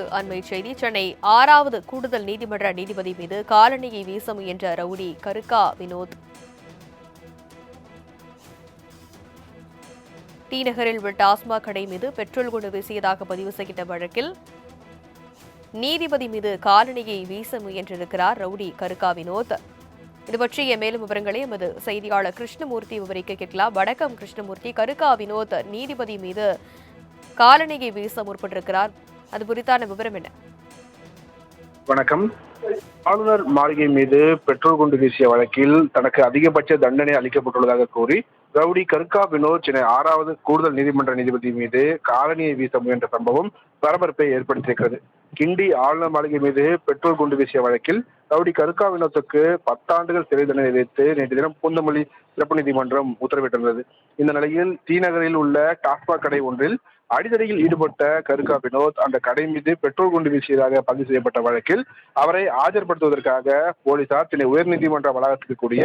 அண்மை செய்தி. சென்னை ஆறாவது கூடுதல் நீதிமன்ற நீதிபதி மீது காலணியை வீச முயன்ற ரவுடி கருக்கா வினோத். டி நகரில் உள்ள டாஸ்மாக் கடை மீது பெட்ரோல் குண்டு வீசியதாக பதிவு செய்த வழக்கில் நீதிபதி மீது காலணியை வீச முயன்றிருக்கிறார் ரவுடி கருக்கா வினோத். இது பற்றிய மேலும் விவரங்களை எமது செய்தியாளர் கிருஷ்ணமூர்த்தி விவரிக்க கேட்கலாம். வணக்கம் கிருஷ்ணமூர்த்தி. கருக்கா வினோத் நீதிபதி மீது காலணியை வீச முற்பட்டிருக்கிறார். அது குறித்தான விவரம் என்ன? வணக்கம். ஆளுநர் மாளிகை மீது பெட்ரோல் குண்டு வீசிய வழக்கில் தனக்கு அதிகபட்ச தண்டனை அளிக்கப்பட்டுள்ளதாக கூறி ரவுடி கருக்கா வினோத் சென்னை ஆறாவது கூடுதல் நீதிமன்ற நீதிபதி மீது காலனியை வீச முயன்ற சம்பவம் பரபரப்பை ஏற்படுத்தியிருக்கிறது. கிண்டி ஆளுநர் மாளிகை மீது பெட்ரோல் குண்டு வீசிய வழக்கில் ரவுடி கருக்கா வினோத்துக்கு பத்தாண்டுகள் சிறை தண்டனை விதித்து நேற்று தினம் பூந்தமல்லி சிறப்பு நீதிமன்றம் உத்தரவிட்டிருந்தது. இந்த நிலையில் தீநகரில் உள்ள டாஸ்மாக் கடை ஒன்றில் அடிதடியில் ஈடுபட்ட கருக்கா வினோத் அந்த கடை மீது பெட்ரோல் குண்டு வீசியதாக பதிவு செய்யப்பட்ட வழக்கில் அவரை ஆஜர்படுத்துவதற்காக போலீசார் சென்னை உயர்நீதிமன்ற வளாகத்திற்கு கூடிய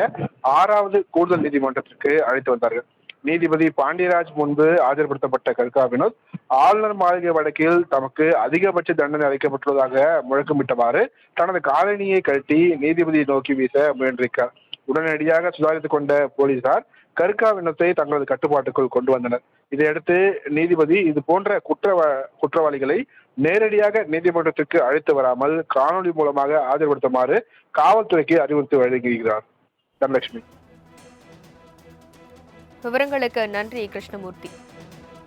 ஆறாவது கூடுதல் நீதிமன்றத்திற்கு அழைத்து வந்தார்கள். நீதிபதி பாண்டியராஜ் முன்பு ஆஜர்படுத்தப்பட்ட கருக்கா வினோத் ஆளுநர் மாளிகை வழக்கில் தமக்கு அதிகபட்ச தண்டனை அளிக்கப்பட்டுள்ளதாக முழக்கமிட்டவாறு தனது காலணியை கழட்டி நீதிபதியை நோக்கி வீச முயன்றிருக்கிறார். உடனடியாக சுதாரித்துக் கொண்ட போலீசார் கருக்காவினத்தை தங்களது கட்டுப்பாட்டுக்குள் கொண்டு வந்தனர். இதையடுத்து நீதிபதி இது போன்ற குற்றவா குற்றவாளிகளை நேரடியாக நீதிமன்றத்திற்கு அழைத்து வராமல் காணொலி மூலமாக ஆஜர்படுத்துமாறு காவல்துறைக்கு அறிவுறுத்தி வழங்கியிருக்கிறார் தனலட்சுமி. விவரங்களுக்கு நன்றி கிருஷ்ணமூர்த்தி.